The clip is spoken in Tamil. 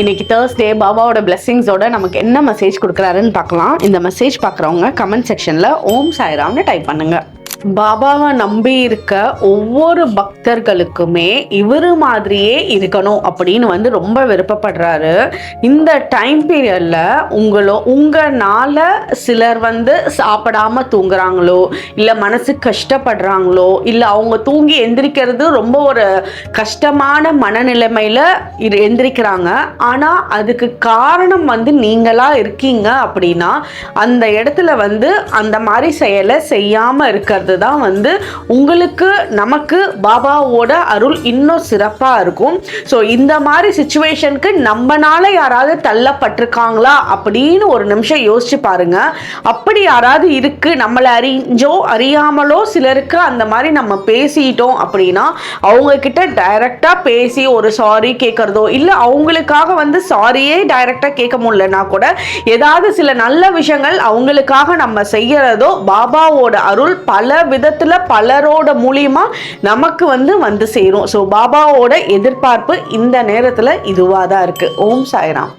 இன்னைக்கு தேர்ஸ்டே பாபாவோட பிளெஸிங்ஸோட நமக்கு என்ன மெசேஜ் கொடுக்குறாருன்னு பார்க்கலாம். இந்த மெசேஜ் பார்க்குறவங்க கமெண்ட் செக்ஷனில் ஓம் சாய்ராம்னு டைப் பண்ணுங்க. பாபாவை நம்பி இருக்க ஒவ்வொரு பக்தர்களுக்குமே இவர் மாதிரியே இருக்கணும் அப்படின்னு வந்து ரொம்ப விருப்பப்படுறாரு. இந்த டைம் பீரியடில் உங்களோ உங்களால் சிலர் வந்து சாப்பிடாம தூங்குறாங்களோ இல்லை மனசு கஷ்டப்படுறாங்களோ இல்லை அவங்க தூங்கி எந்திரிக்கிறது ரொம்ப ஒரு கஷ்டமான மனநிலைமையில் இரு எந்திரிக்கிறாங்க. ஆனால் அதுக்கு காரணம் வந்து நீங்களாக இருக்கீங்க அப்படின்னா அந்த இடத்துல வந்து அந்த மாதிரி செயலை செய்யாமல் இருக்கிறது தான் வந்து உங்களுக்கு நமக்கு பாபாவோட அருள் இன்னும் சிறப்பாக இருக்கும். ஸோ இந்த மாதிரி சுச்சுவேஷனுக்கு நம்மனால யாராவது தள்ளப்பட்டிருக்காங்களா அப்படின்னு ஒரு நிமிஷம் யோசிச்சு பாருங்க. அப்படி யாராவது இருக்கு நம்மளை அறிஞ்சோ அறியாமலோ சிலருக்கு அந்த மாதிரி நம்ம பேசிட்டோம் அப்படின்னா அவங்க கிட்ட டைரக்டா பேசி ஒரு சாரி கேட்கறதோ இல்லை அவங்களுக்காக வந்து சாரியே டைரக்டா கேட்க முடியலன்னா கூட ஏதாவது சில நல்ல விஷயங்கள் அவங்களுக்காக நம்ம செய்யறதோ பாபாவோட அருள் பல விதத்துல பலரோட மூலியமா நமக்கு வந்து வந்து சேரும். ஸோ பாபாவோட எதிர்பார்ப்பு இந்த நேரத்தில் இதுவாக தான் இருக்கு. ஓம் சாய்ராம்.